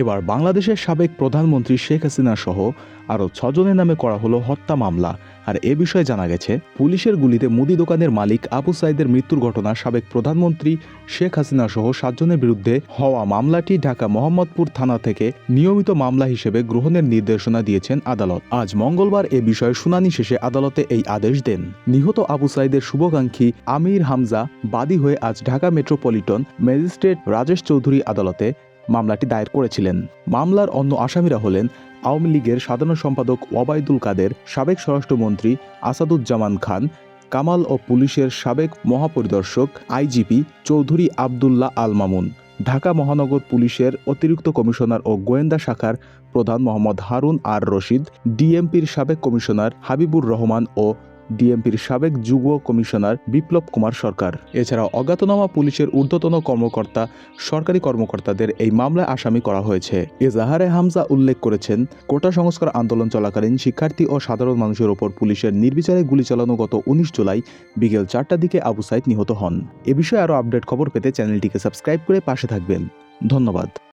এবার বাংলাদেশের সাবেক প্রধানমন্ত্রী শেখ হাসিনা সহ আরও ছজনের নামে করা হলো হত্যা মামলা। আর এ বিষয়ে জানা গেছে, পুলিশের গুলিতে মুদি দোকানের মালিক আবু সাইদের মৃত্যুর ঘটনা সাবেক প্রধানমন্ত্রী শেখ হাসিনা সহ সাতজনের বিরুদ্ধে হওয়া মামলাটি ঢাকা মোহাম্মদপুর থানা থেকে নিয়মিত মামলা হিসেবে গ্রহণের নির্দেশনা দিয়েছেন আদালত। আজ মঙ্গলবার এ বিষয়ে শুনানি শেষে আদালতে এই আদেশ দেন। নিহত আবু সাইদের শুভাকাঙ্ক্ষী আমির হামজা বাদী হয়ে আজ ঢাকা মেট্রোপলিটন ম্যাজিস্ট্রেট রাজেশ চৌধুরী আদালতে মামলাটি দায়ের করেছিলেন। মামলার অন্য আসামিরা হলেন আওয়ামী লীগের সাধারণ সম্পাদক ওবায়দুল কাদের, সাবেক স্বরাষ্ট্রমন্ত্রী আসাদুজ্জামান খান, কামাল ও পুলিশের সাবেক মহাপরিদর্শক আইজিপি চৌধুরী আবদুল্লাহ আল মামুন, ঢাকা মহানগর পুলিশের অতিরিক্ত কমিশনার ও গোয়েন্দা শাখার প্রধান মোহাম্মদ হারুন আর রশিদ, ডিএমপির সাবেক কমিশনার হাবিবুর রহমান ও ডিএমপির সাবেক যুগ্ম কমিশনার বিপ্লব কুমার সরকার। এছাড়া অজ্ঞাতনামা পুলিশের ঊর্ধ্বতন কর্মকর্তা, সরকারি কর্মকর্তাদের এই মামলায় আসামি করা হয়েছে। এজাহারে হামজা উল্লেখ করেছেন, কোটা সংস্কার আন্দোলন চলাকালীন শিক্ষার্থী ও সাধারণ মানুষের ওপর পুলিশের নির্বিচারে গুলি চালানো গত উনিশ জুলাই বিকেল চারটার দিকে আবু সাইদ নিহত হন। এ বিষয়ে আরও আপডেট খবর পেতে চ্যানেলটিকে সাবস্ক্রাইব করে পাশে থাকবেন। ধন্যবাদ।